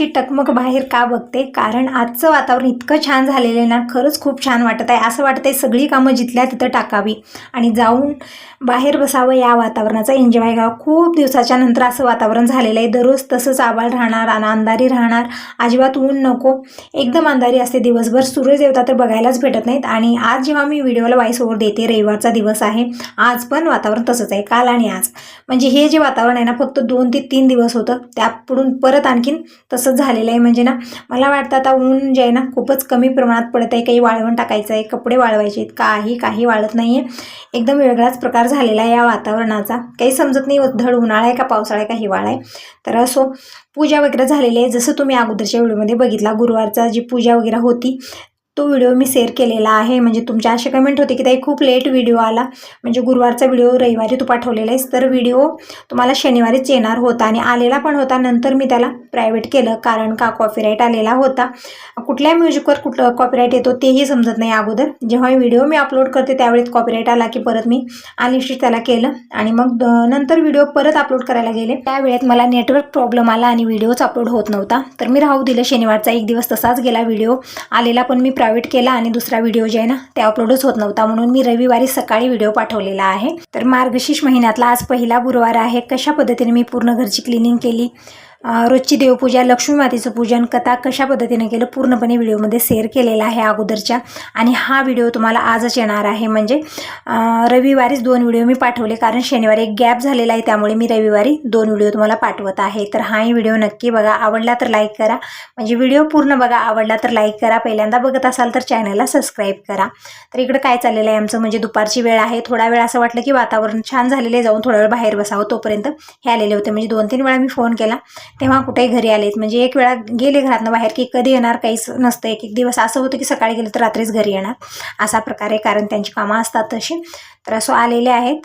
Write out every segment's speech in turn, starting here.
टकमक बाहेर का बघते? कारण आजचं वातावरण इतकं छान झालेलं आहे ना खरंच खूप छान वाटत आहे. असं वाटत आहे सगळी कामं जिथल्या तिथं टाकावी. आणि जाऊन बाहेर बसावं या वातावरणाचा एन्जॉय घ्यावा. खूप दिवसाच्या नंतर असं वातावरण झालेलं आहे. दररोज तसंच आबाळ राहणार आणि अंधारी राहणार. अजिबात ऊन नको. एकदम अंधारी असते. दिवसभर सूर्य देवता तर बघायलाच भेटत नाहीत. आणि आज जेव्हा मी व्हिडिओला वाईस ओव्हर देते रविवारचा दिवस आहे. आज पण वातावरण तसंच आहे. काल आणि आज. म्हणजे हे जे वातावरण आहे ना फक्त दोन ते तीन दिवस होतं. त्यापुढून परत आणखीन तसं तसंच झालेलं आहे. म्हणजे ना मला वाटतं आता ऊन जे आहे ना खूपच कमी प्रमाणात पडत आहे. काही वाळवण टाकायचं आहे कपडे वाळवायचे आहेत. काही काही वाळत नाही आहे एकदम वेगळाच प्रकार झालेला आहे या वातावरणाचा. काही समजत नाही धड उन्हाळा आहे का पावसाळा आहे का हिवाळा आहे. तर असो पूजा वगैरे झालेली आहे. जसं तुम्ही अगोदरच्या व्हिडिओमध्ये बघितला गुरुवारचा जी पूजा वगैरे होती तो व्हिडिओ मी शेअर केलेला आहे. म्हणजे तुमच्या असे कमेंट होते की ताई खूप लेट व्हिडिओ आला. म्हणजे गुरुवारचा व्हिडिओ रविवारी तू पाठवलेला आहेस. तर व्हिडिओ तुम्हाला शनिवारीच येणार होता आणि आलेला पण होता. नंतर मी त्याला प्रायव्हेट केलं कारण का कॉपीराईट आलेला होता. कुठल्या म्युझिकवर कुठलं कॉपीराईट येतो तेही समजत नाही अगोदर. जेव्हा व्हिडिओ मी अपलोड करते त्यावेळेस कॉपीराईट आला की परत मी अनलिस्टेड त्याला केलं आणि मग द- नंतर व्हिडिओ परत अपलोड करायला गेले. त्यावेळेत मला नेटवर्क प्रॉब्लेम आला आणि व्हिडिओच अपलोड होत नव्हता. तर मी राहू दिलं. शनिवारचा एक दिवस तसाच गेला. व्हिडिओ आलेला पण मी प्रायव्हेट केला आणि दुसरा व्हिडिओ जे आहे ना ते अपलोडच होत नव्हता. म्हणून मी रविवारी सकाळी व्हिडिओ पाठवलेला आहे. तर मार्गशीर्ष महिन्यातला आज पहिला गुरुवार आहे. कशा पद्धतीने मी पूर्ण घरची क्लिनिंग केली? रोजची देवपूजा लक्ष्मी मातेचं पूजन कथा कशा पद्धतीने केलं पूर्णपणे व्हिडिओमध्ये शेअर केलेला आहे अगोदरच्या. आणि हा व्हिडिओ तुम्हाला आजच येणार आहे. म्हणजे रविवारीच दोन व्हिडिओ मी पाठवले. कारण शनिवारी एक गॅप झालेला आहे त्यामुळे मी रविवारी दोन व्हिडिओ तुम्हाला पाठवत आहे. तर हाही व्हिडिओ नक्की बघा. आवडला तर लाईक करा. म्हणजे व्हिडिओ पूर्ण बघा. आवडला तर लाईक करा. पहिल्यांदा बघत असाल तर चॅनलला सबस्क्राईब करा. तर इकडं काय चाललेलं आहे आमचं? म्हणजे दुपारची वेळ आहे. थोडा वेळ असं वाटलं की वातावरण छान झालेलं आहे. जाऊन थोडा वेळ बाहेर बसावं तोपर्यंत. हे आलेले होते. म्हणजे दोन तीन वेळा मी फोन केला. तेव्हा कुठेही घरी आलेत. म्हणजे एक वेळा गेले घरातनं बाहेर की कधी येणार काहीच नसतं. एक एक दिवस असं होतं की सकाळी गेलं तर रात्रीच घरी येणार. असा प्रकारे कारण त्यांची कामं असतात तशी. तर असं आलेले आहेत.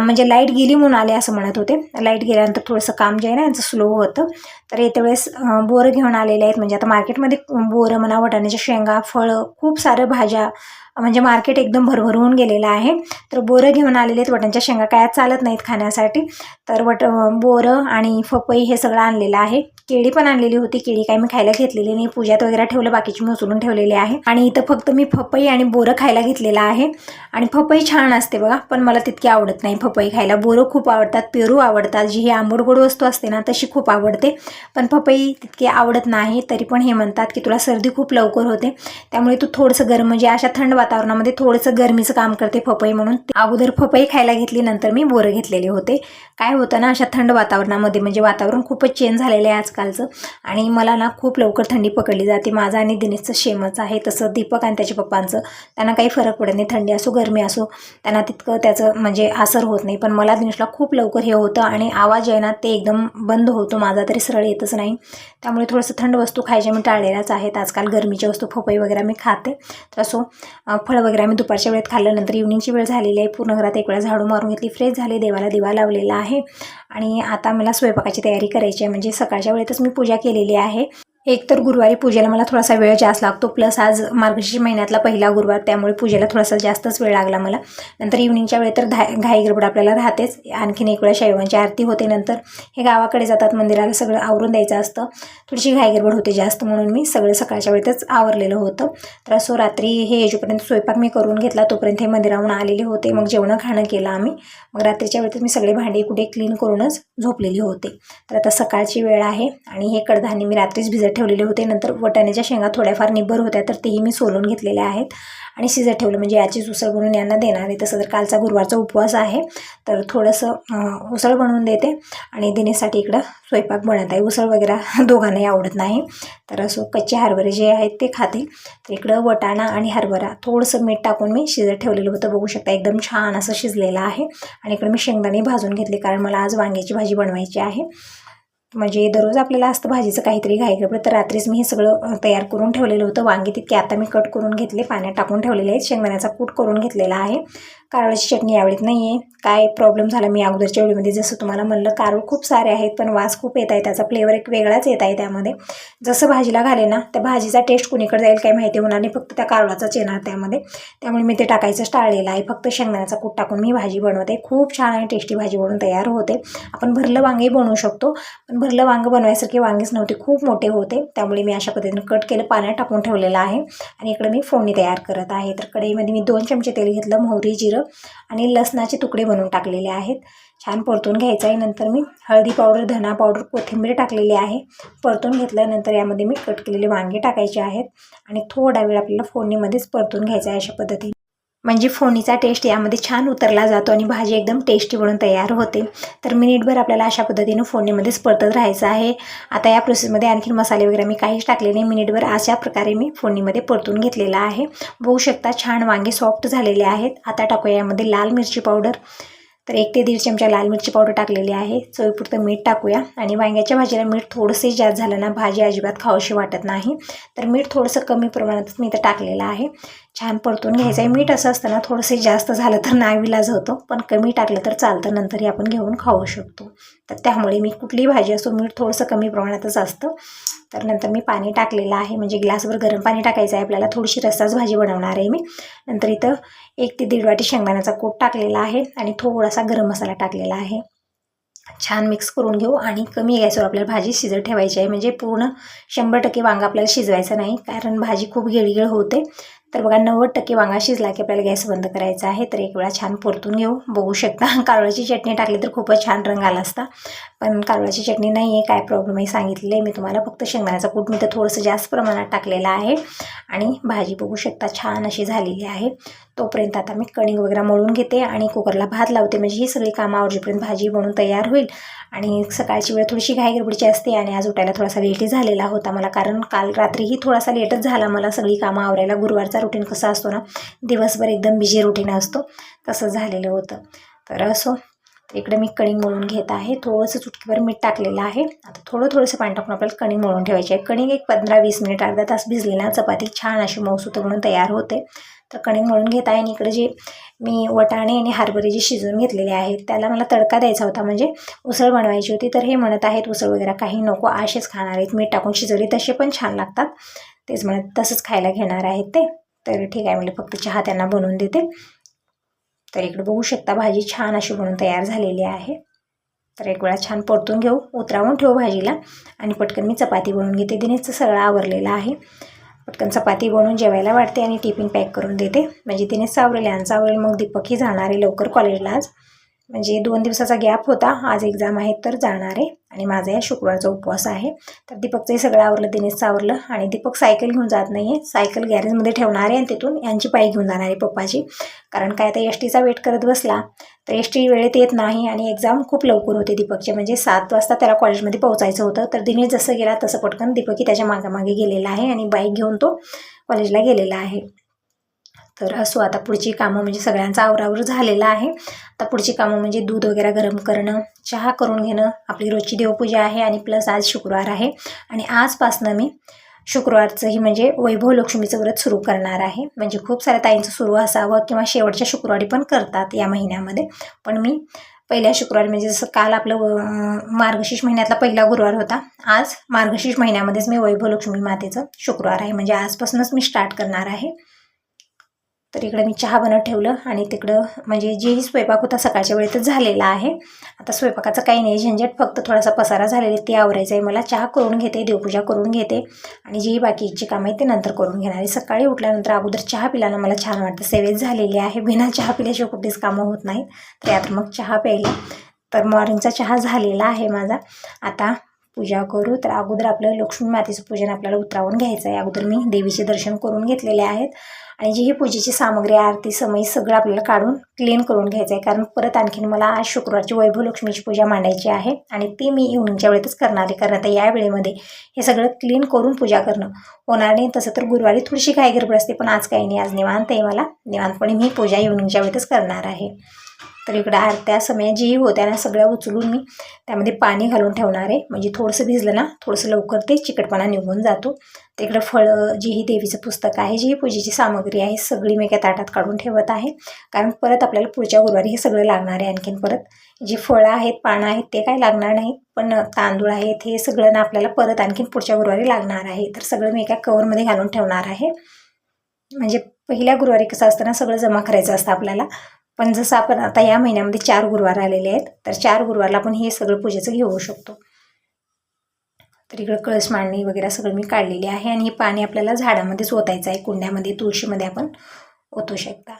म्हणजे लाइट गेली म्हणून आले असं म्हणत होते. लाइट गेल्यानंतर थोडंसं काम जे आहे ना यांचं स्लो होतं. तर येत्या वेळेस बोरं घेऊन आलेले आहेत. म्हणजे आता मार्केटमध्ये बोरं म्हणा वटाण्याच्या शेंगा फळं खूप सारं भाज्या म्हणजे मार्केट एकदम भरभरून गेलेलं आहे. तर बोरं घेऊन आलेले आहेत. वटांच्या शेंगा काय चालत नाहीत खाण्यासाठी. तर वट बोरं आणि फपई हे सगळं आणलेलं आहे. केळी पण आणलेली होती. केळी काय मी खायला घेतलेली नाही. पूजात वगैरे ठेवलं बाकीची मी उचलून ठेवलेली आहे. आणि इथं फक्त मी फपई आणि बोरं खायला घेतलेलं आहे. आणि फपई छान असते बघा पण मला तितकी आवडत नाही फपई खायला. बोरं खूप आवडतात पेरू आवडतात जी ही आंबट गोड वस्तू असते ना तशी खूप आवडते. पण पपई तितकी आवडत नाही तरी पण हे म्हणतात की तुला सर्दी खूप लवकर होते. त्यामुळे तू थोडंसं गरम म्हणजे अशा थंड वातावरणामध्ये थोडंसं गरमीचं काम करते पपई म्हणून. अगोदर पपई खायला घेतली नंतर मी बोरं घेतलेले होते. काय होतं ना अशा थंड वातावरणामध्ये म्हणजे वातावरण खूपच चेंज झालेलं आहे आजकाल. आजकालचं. आणि मला ना खूप लवकर थंडी पकडली जाते. माझं आणि दिनेशचं शेमच आहे. तसं दीपक आणि त्याच्या पप्पांचं. त्यांना काही फरक पडत नाही. थंडी असो गरमी असो त्यांना तितकं त्याचं म्हणजे असर होत नाही. पण मला दिनेशला खूप लवकर हे होतं आणि आवाज आहे ना ते एकदम बंद होतो. माझा तरी सरळ येतच नाही. त्यामुळे थोडंसं थंड वस्तू खायच्या मी टाळलेल्याच आहेत. आजकाल गरमीच्या वस्तू पपई वगैरे मी खाते. तर असो फळं वगैरे मी दुपारच्या वेळेत खाल्ल्यानंतर इव्हनिंगची वेळ झालेली आहे. पूर्ण घरात एक वेळा झाडू मारून घेतली. फ्रेश झाले. देवाला दिवा लावलेला आहे. आणि आता मला स्वयंपाकाची तयारी करायची आहे. म्हणजे सकाळच्या वेळेतच मी पूजा केलेली आहे. एक तर गुरुवारी पूजेला मला थोडासा वेळ जास्त लागतो प्लस आज मार्गशीर्ष महिन्यातला पहिला गुरुवार त्यामुळे पूजेला थोडासा जास्तच वेळ लागला मला. नंतर इव्हनिंगच्या वेळेत तर धा घाई गडबड आपल्याला राहतेच. आणखीन एक वेळा शैवांची आरती होते नंतर. हे गावाकडे जातात मंदिराला सगळं आवरून द्यायचं असतं. थोडीशी घाई गडबड होते जास्त म्हणून मी सगळं सकाळच्या वेळेतच आवरलेलं होतं. तर असो रात्री हे येजूपर्यंत स्वयंपाक मी करून घेतला तोपर्यंत हे मंदिराहून आलेले होते. मग जेवणं खाणं केलं आम्ही. मग रात्रीच्या वेळेतच मी सगळे भांडे कुठे क्लीन करूनच झोपलेली होते. तर आता सकाळची वेळ आहे आणि हे कडधान्य मी रात्रीच भिजत ठेवलेले होते. नंतर वटाण्याच्या शेंगा थोड्याफार निब्बर होत्या तर तेही मी सोलून घेतलेल्या आहेत. आणि शिजत ठेवलं म्हणजे याचीच उसळ बनवून यांना देणार आहे. तसं तर कालचा गुरुवारचा उपवास आहे. तर थोडंसं उसळ बनवून देते. आणि देण्यासाठी इकडं स्वयंपाक बनत आहे. उसळ वगैरे दोघांनाही आवडत नाही. तर असं कच्चे हरभरे जे आहेत ते खाते. तर इकडं वटाणा आणि हरभरा थोडंसं मीठ टाकून मी शिजत ठेवलेलं होतं. बघू शकता एकदम छान असं शिजलेलं आहे. आणि इकडं मी शेंगदाणे भाजून घेतले कारण मला आज वांग्याची भाजी बनवायची आहे. म्हणजे दररोज आपल्याला असतं भाजीचं काहीतरी घाई गडबड तर रात्रीच मी हे सगळं तयार करून ठेवलेलं होतं. वांगी तितके आता मी कट करून घेतले पाण्यात टाकून ठेवलेले आहेत. शेंगदाण्याचा कूट करून घेतलेला आहे. कारळाची चटणी आवडत नाही आहे काय प्रॉब्लेम झाला मी अगोदरच्या वेळीमध्ये जसं तुम्हाला म्हणलं कारळ खूप सारे आहेत पण वास खूप येत आहे. त्याचा फ्लेवर एक वेगळाच येत आहे त्यामध्ये. जसं भाजीला घाले ना त्या भाजीचा टेस्ट कुणीकडे जाईल काही माहिती होणार नाही. फक्त त्या कारळाचाच येणार त्यामध्ये. त्यामुळे मी ते टाकायचं टाळलेलं आहे. फक्त शेंगदाण्याचा कूट टाकून मी भाजी बनवते. खूप छान आणि टेस्टी भाजी बनवून तयार होते. आपण भरलं वांगेही बनवू शकतो पण भरलं वांगं बनवायसारखे वांगेच नव्हते. खूप मोठे होते. त्यामुळे मी अशा पद्धतीने कट केलं पाण्यात टाकून ठेवलेलं आहे. आणि इकडे मी फोडणी तयार करत आहे. तर कढईमध्ये मी दोन चमचे तेल घेतलं मोहरी जिरं आणि लसणाचे तुकडे बनवून टाकलेले आहेत. छान परतून घ्यायचं आहे. नंतर मी हळदी पावडर धना पावडर कोथिंबीर टाकलेली आहे. परतून घेतल्यानंतर यामध्ये मी कट केलेले वांगे टाकायचे आहेत. आणि थोडा वेळ आपल्याला फोडणीमध्येच परतून घ्यायचं आहे अशा पद्धतीने. म्हणजे फोडणीचा टेस्ट यामध्ये छान उतरला जातो आणि भाजी एकदम टेस्टी बनून तयार होते. तर मिनिटभर आपल्याला अशा पद्धतीनं फोडणीमध्येच परतत राहायचं आहे. आता या प्रोसेसमध्ये आणखी मसाले वगैरे मी काहीच टाकले नाही. मिनिटभर अशा प्रकारे मी फोडणीमध्ये परतून घेतलेला आहे. बघू शकता छान वांगे सॉफ्ट झालेले आहेत. आता टाकूया यामध्ये लाल मिरची पावडर तर एक ते दीड चमचा लाल मिरची पावडर टाकलेली आहे. चवीपुरतं मीठ टाकूया. आणि वांग्याच्या भाजीला मीठ थोडंसं जास्त झालं ना भाजी अजिबात खाऊशी वाटत नाही. तर मीठ थोडंसं कमी प्रमाणातच मी इथं टाकलेलं आहे. छान परतून घ्यायचं आहे. मीठ असं असतं ना थोडंसं जास्त झालं तर नाविलाज होतो. पण कमी टाकलं तर चालतं नंतरही आपण घेऊन खाऊ शकतो. तर त्यामुळे मी कुठलीही भाजी असो मीठ थोडंसं कमी प्रमाणातच असतं. तर नंतर मी पाणी टाकलेलं आहे. म्हणजे ग्लासभर गरम पाणी टाकायचं आहे. आपल्याला थोडीशी रस्साच भाजी बनवणार आहे मी. नंतर इथं एक ते दीड वाटी शेंगदाण्याचा कोट टाकलेला आहे आणि थोडासा गरम मसाला टाकलेला आहे. छान मिक्स करून घेऊ आणि कमी गॅसवर आपल्याला भाजी शिजत ठेवायची आहे. म्हणजे पूर्ण शंभर टक्के वांगा आपल्याला शिजवायचं नाही. कारण भाजी खूप गिळगिळ होते. तर बघा नव्वद टक्के वांगा शिजला की आपल्याला गॅस बंद करायचा आहे. तर एक वेळा छान परतून घेऊ. बघू शकता कारळाची चटणी टाकली तर खूपच छान रंग आला असता. पण कारळाची चटणी नाही आहे काय प्रॉब्लेम आहे सांगितलेलं आहे मी तुम्हाला. फक्त शेंगदाण्याचा कूट मी तर थोडंसं जास्त प्रमाणात टाकलेलं आहे. आणि भाजी बघू शकता छान अशी झालेली आहे. तोपर्यंत आता मी कणिक वगैरे मळून घेते आणि कुकरला भात लावते. म्हणजे ही सगळी कामं आवडीपर्यंत भाजी बनून तयार होईल. आणि सकाळची वेळ थोडीशी घाईगडबडीची असते आणि आज उठायला थोडासा लेटही झालेला होता मला. कारण काल रात्रीही थोडासा लेटच झाला मला. सगळी कामं आवरायला. गुरुवारचा रुटीन कसा असतो ना दिवसभर एकदम बिझी रुटीन असतो. तसं झालेलं होतं. तर असो इकडे मी कणिक मळून घेत आहे. थोडंसं चुटकीवर मीठ टाकलेलं आहे. आता थोडं थोडंसं पाणी टाकून आपल्याला कणिक मळून ठेवायची आहे. कणिक एक पंधरा वीस मिनिट अर्धा तास भिजली ना चपाती छान अशी मऊसूत म्हणून तयार होते. तर कणिक मळून घेत आहे आणि इकडे जे मी वटाणे आणि हरभरे जे शिजवून घेतलेले आहेत त्याला मला तडका द्यायचा होता. म्हणजे उसळ बनवायची होती तर हे म्हणत आहेत उसळ वगैरे काही नको असेच खाणार आहेत. मीठ टाकून शिजवली तसे पण छान लागतात. तेच म्हणत तसंच खायला घेणार आहेत ते. तर ठीक आहे म्हणजे फक्त चहा त्यांना बनवून देते. तर इकडे बघू शकता भाजी छान अशी बनवून तयार झालेली आहे. तर एक वेळा छान परतून घेऊ उतरावून ठेवू भाजीला. आणि पटकन मी चपाती बनवून घेते दिनेचं सगळं आवरलेलं आहे. पटकन चपाती बनवून जेवायला वाटते आणि टिफिन पॅक करून देते. म्हणजे तिने सावरेल आणि सावरेल मग दीपकही जाणार आहे लवकर कॉलेजला आज. म्हणजे दोन दिवसाचा गॅप होता. आज एक्झाम आहे तर जाणार आहे. आणि माझा या शुक्रवारचा उपवास आहे. तर दीपकचंही सगळं आवरलं दिनेशचं आवरलं. आणि दीपक सायकल घेऊन जात नाही आहे सायकल गॅरेजमध्ये ठेवणार आहे आणि तिथून यांची पायी घेऊन जाणार आहे पप्पाची. कारण काय आता एस टीचा वेट करत बसला तर एस टी वेळेत येत नाही आणि एक्झाम खूप लवकर होते दीपकचे म्हणजे सात वाजता त्याला कॉलेजमध्ये पोहोचायचं होतं. तर दिनेश जसं गेला तसं पटकन दीपकही त्याच्या मागामागे गेलेला आहे आणि बाईक घेऊन तो कॉलेजला गेलेला आहे. तर असो आता पुढची कामं म्हणजे सगळ्यांचा आवरावर झालेला आहे. आता पुढची कामं म्हणजे दूध वगैरे गरम करणं चहा करून घेणं आपली रोजची देवपूजा आहे आणि प्लस आज शुक्रवार आहे. आणि आजपासनं मी शुक्रवारचंही म्हणजे वैभव लक्ष्मीचं व्रत सुरू करणार आहे. म्हणजे खूप साऱ्या ताईंचं सुरू असावं किंवा शेवटच्या शुक्रवारी पण करतात या महिन्यामध्ये. पण मी पहिल्या शुक्रवारी म्हणजे जसं काल आपलं मार्गशीर्ष महिन्यातला पहिला गुरुवार होता. आज मार्गशीर्ष महिन्यामध्येच मी वैभव लक्ष्मी मातेचं शुक्रवार आहे. म्हणजे आजपासूनच मी स्टार्ट करणार आहे. तर इकडं मी चहा बनत ठेवलं आणि तिकडं म्हणजे जेही स्वयंपाक होता सकाळच्या वेळेतच झालेला आहे. आता स्वयंपाकाचं काही नाही झंझट फक्त थोडासा पसारा झालेला ते आवरायचं आहे. मला चहा करून घेते देवपूजा करून घेते आणि जेही बाकीची कामं आहेत ते नंतर करून घेणार आहे. सकाळी उठल्यानंतर अगोदर चहा पिल्यानं मला छान वाटतं. सेवेत झालेली आहे. बिना चहा पिल्याशिवाय कुठेच कामं होत नाहीत. तर यात मग चहा प्यायला. तर मॉर्निंगचा चहा झालेला आहे माझा. आता पूजा करू. तर अगोदर आपलं लक्ष्मी मातेचं पूजन आपल्याला उतरावून घ्यायचं आहे. अगोदर मी देवीचे दर्शन करून घेतलेले आहेत. आणि जी ही पूजेची सामग्री आरती समय सगळं आपल्याला काढून क्लीन करून घ्यायचं आहे. कारण परत आणखीन मला आज शुक्रवारची वैभव लक्ष्मीची पूजा मांडायची आहे आणि ती मी इव्हनिंगच्या वेळेतच करणार आहे. कारण आता या वेळेमध्ये हे सगळं क्लीन करून पूजा करणं होणार नाही. तसं तर गुरुवारी थोडीशी काय गडबड असते पण आज काही नाही. आज निवांत आहे मला. निवांतपणे मी पूजा इव्हनिंगच्या वेळेतच करणार आहे. तर इकडं आरत्या समय म्हणजे जी होत्या ना सगळ्या उचलून मी त्यामध्ये पाणी घालून ठेवणार आहे. म्हणजे थोडंसं भिजलं ना थोडंसं लवकर ते चिकटपणा निघून जातो. तर इकडं फळं जी ही देवीचं पुस्तक आहे जी ही पूजेची सामग्री आहे सगळी मी एका ताटात काढून ठेवत आहे. कारण परत आपल्याला पुढच्या गुरुवारी हे सगळं लागणार आहे आणखीन परत. जी फळं आहेत पानं आहेत ते काय लागणार नाही पण तांदूळ आहेत हे सगळं ना आपल्याला परत आणखीन पुढच्या गुरुवारी लागणार आहे. तर सगळं मी एका कवरमध्ये घालून ठेवणार आहे. म्हणजे पहिल्या गुरुवारी कसं असतं ना सगळं जमा करायचं असतं आपल्याला. पण जसं आपण आता या महिन्यामध्ये चार गुरुवार आलेले आहेत तर चार गुरुवारला आपण हे सगळं पूजेचं घेऊ शकतो. तर इकडं कळस मांडणी वगैरे सगळं मी काढलेली आहे आणि हे पाणी आपल्याला झाडामध्येच ओतायचं आहे कुंड्यामध्ये तुळशीमध्ये आपण ओतू शकता.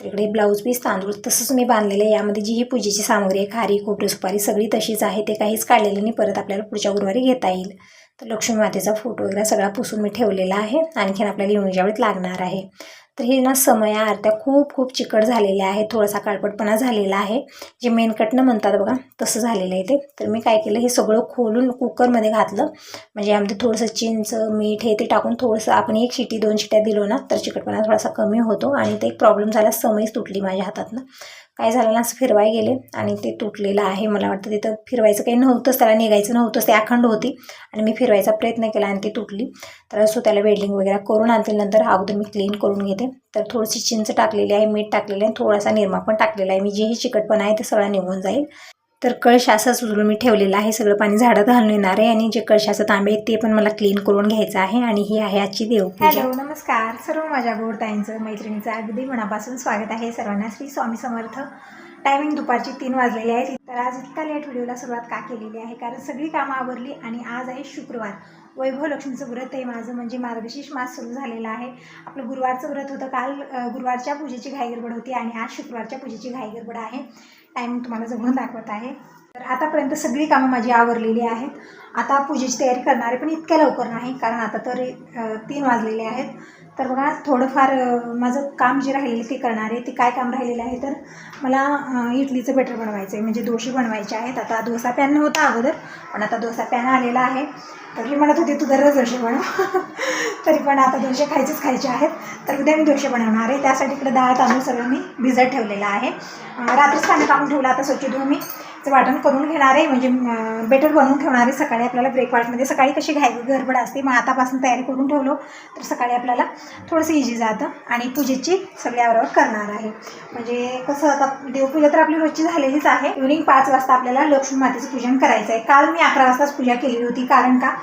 तर इकडे ब्लाऊज पीस तांदूळ तसंच मी बांधलेलं आहे. यामध्ये जी ही पूजेची सामग्री आहे खारी खोबरे सुपारी सगळी तशीच आहे ते काहीच काढलेलं नाही. परत आपल्याला पुढच्या गुरुवारी घेता येईल. तर लक्ष्मी मातेचा फोटो वगैरे सगळा पुसून मी ठेवलेला आहे. आणखीन आपल्याला येऊनच्या वेळेत लागणार आहे. तर हे ना समया आरत्या खूप खूप चिकट झालेल्या आहेत. थोडासा काळपटपणा झालेला आहे. जे मेनकटनं म्हणतात बघा तसं झालेलं आहे ते. तर मी काय केलं हे सगळं खोलून कुकरमध्ये घातलं. म्हणजे यामध्ये थोडंसं चिंच मीठ हे ते टाकून थोडंसं आपण एक शिटी दोन शिट्या दिलो ना तर चिकटपणा थोडासा कमी होतो आणि ते एक प्रॉब्लेम झाला समयच तुटली माझ्या हातातनं. काय झालं ना असं फिरवाय गेले आणि ते तुटलेलं आहे मला वाटतं. तिथं फिरवायचं काही नव्हतंच त्याला निघायचं नव्हतंच ते अखंड होती आणि मी फिरवायचा प्रयत्न केला आणि ती तुटली. तर असो त्याला वेल्डिंग वगैरे करून आणतील नंतर अगोदर मी क्लीन करून घेते. तर थोडीशी चिंच टाकलेली आहे मीठ टाकलेलं आहे थोडासा निरमा पण टाकलेला आहे. मी जेही चिकटपणा आहे ते सगळं निघून जाईल. तर कळश असंच उचलून मी ठेवलेलं आहे. सगळं पाणी झाडात घालून येणार आहे आणि जे कळशाचं तांबे आहेत ते पण मला क्लीन करून घ्यायचं आहे आणि ही आहे आजची देव हॅलो नमस्कार. सर्व माझ्या गोडताईंचं मैत्रिणीचं अगदी मनापासून स्वागत आहे. सर्वांना श्री स्वामी समर्थ. टायमिंग दुपारची तीन वाजलेली आहे. तर आज इतका लेट व्हिडिओला सुरुवात का केलेली आहे? कारण सगळी कामं आवरली आणि आज आहे शुक्रवार. वैभव लक्ष्मीचं व्रत आहे माझं म्हणजे मार्गशीर्ष मास सुरू झालेला आहे. आपलं गुरुवारचं व्रत होतं. काल गुरुवारच्या पूजेची घाईगडबड होती आणि आज शुक्रवारच्या पूजेची घाईगडबड आहे. टायमिंग तुम्हाला जवळून दाखवत आहे. तर आतापर्यंत सगळी कामं माझी आवरलेली आहेत. आता पूजेची तयारी करणारे पण इतक्या लवकर नाही कारण आता तर तीन वाजलेले आहेत. तर बघा थोडंफार माझं काम जे राहिलेलं ते करणार आहे ते काय काम राहिलेलं आहे तर मला इडलीचं बेटर बनवायचं आहे म्हणजे दोशे बनवायचे आहेत. आता डोसा पॅन नव्हता अगोदर पण आता डोसा पॅन आलेला आहे. तर मी म्हणत होते तू दररोज डोसे बनव. तरी पण आता डोसे खायचेच खायचे आहेत. तर उद्या मी डोसे बनवणार आहे. त्यासाठी इकडे डाळ तांदूळ सगळं मी भिजत ठेवलेलं आहे. अ, रात्रीच पाणी टाकून ठेवलं आता स्वच्छ धुवून मी. वाटण करून घेणार आहे म्हणजे बेटर बनवून ठेवणार आहे सकाळी आपल्याला ब्रेकफास्टमध्ये सकाळी कशी घाई गडबड असते मग आतापासून तयारी करून ठेवलो तर सकाळी आपल्याला थोडंसं इझी जातं आणि पूजेची सगळ्याबरोबर करणार आहे. म्हणजे कसं आता देवपूजा तर आपली रोजची झालेलीच आहे. इव्हनिंग पाच वाजता आपल्याला लक्ष्मी मातेचं पूजन करायचं आहे. काल मी अकरा वाजताच पूजा केलेली होती कारण का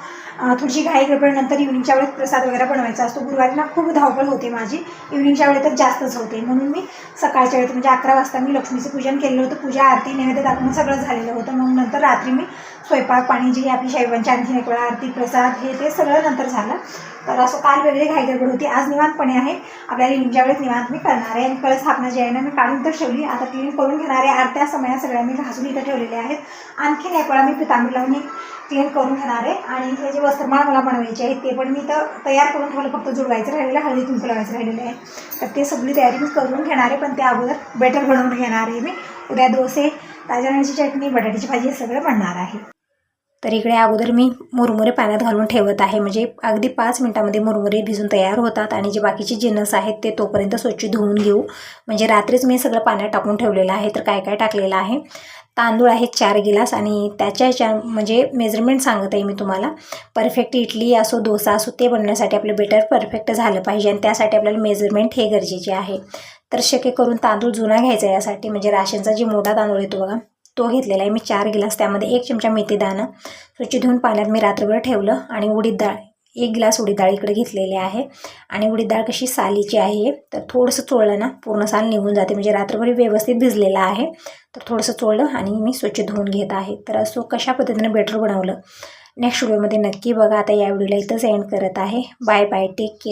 थोडीशी घाई गडबड नंतर इव्हनिंगच्या वेळेत प्रसाद वगैरे बनवायचा असतो. गुरुवारी ना खूप धावपळ होते माझी. इव्हनिंगच्या वेळेत तर जास्तच होते. म्हणून मी सकाळच्या वेळेत म्हणजे अकरा वाजता मी लक्ष्मीचं पूजन केलेलं होतं. पूजा आरती नैवेद्य दाखवून सगळं झालेलं होतं. मग नंतर रात्री मी स्वयंपाक पाणी जी आपली शैवांची आणखीन एक वेळा आरती प्रसाद हे ते सगळं नंतर झालं. तर असं काल वेगळी घाई गडबड होती. आज निवांतपणे आहे. आपल्याला रिमच्या वेळेस निवांत मी करणार आहे. आणि कळस स्थापना जी आहे ना मी काढून तर ठेवली. आता क्लीन करून घेणार आहे. आरत्या समया सगळ्या मी घासून इथं ठेवलेल्या आहेत. आणखीन एक वेळा मी पितांबी लावून क्लीन करून घेणार आहे. आणि हे जे वस्त्रमाळ मला बनवायचे आहे ते पण मी तर तयार करून ठेवलं. फक्त जुळवायचं राहिलेलं आहे, हळदी कुंकू लावायचं राहिलेलं आहे. तर ते सगळी तयारी मी करून घेणार आहे. पण त्या अगोदर बेटर बनवून घेणार आहे मी. उद्या डोसे ताज्याची चटणी बटाट्याची भाजी हे सगळं बनणार आहे. तर इकडे अगोदर मी मुरमुरे पाण्यात घालून ठेवत आहे. म्हणजे अगदी पाच मिनटामध्ये मुरमुरे भिजून तयार होतात आणि जे बाकीचे जिन्नस आहेत ते तोपर्यंत स्वच्छ धुवून घेऊ. म्हणजे रात्रीच मी सगळं पाण्यात टाकून ठेवलेलं आहे. तर काय काय टाकलेलं आहे? तांदूळ आहेत चार गिलास आणि त्याच्या म्हणजे मेजरमेंट सांगत आहे मी तुम्हाला. परफेक्ट इडली असो डोसा असो ते बनवण्यासाठी आपलं बेटर परफेक्ट झालं पाहिजे आणि त्यासाठी आपल्याला मेजरमेंट हे गरजेचे आहे. तर शक्य करून तांदूळ जुना घ्यायचा आहे यासाठी. म्हणजे राशनचा जी मोठा तांदूळ येतो बघा. तो घेतलेला आहे. मी चार गिलास त्यामध्ये एक चमचा मेथी दाणं स्वच्छ धुवून पाण्यात मी रात्रभर ठेवलं आणि उडीद डाळ एक ग्लास उडीद डाळ इकडे घेतलेली आहे. आणि उडीद डाळ कशी सालीची आहे तर थोडंसं चोळलं ना पूर्ण साल निघून जाते. म्हणजे रात्रभर व्यवस्थित भिजलेलं आहे. तर थोडंसं चोळलं आणि मी स्वच्छ धुवून घेत आहे. तर असं कशा पद्धतीनं बेटर बनवलं? नेक्स्ट व्हिडिओमध्ये नक्की बघा. आता या व्हिडिओला इथंच एंड करत आहे. Bye bye take care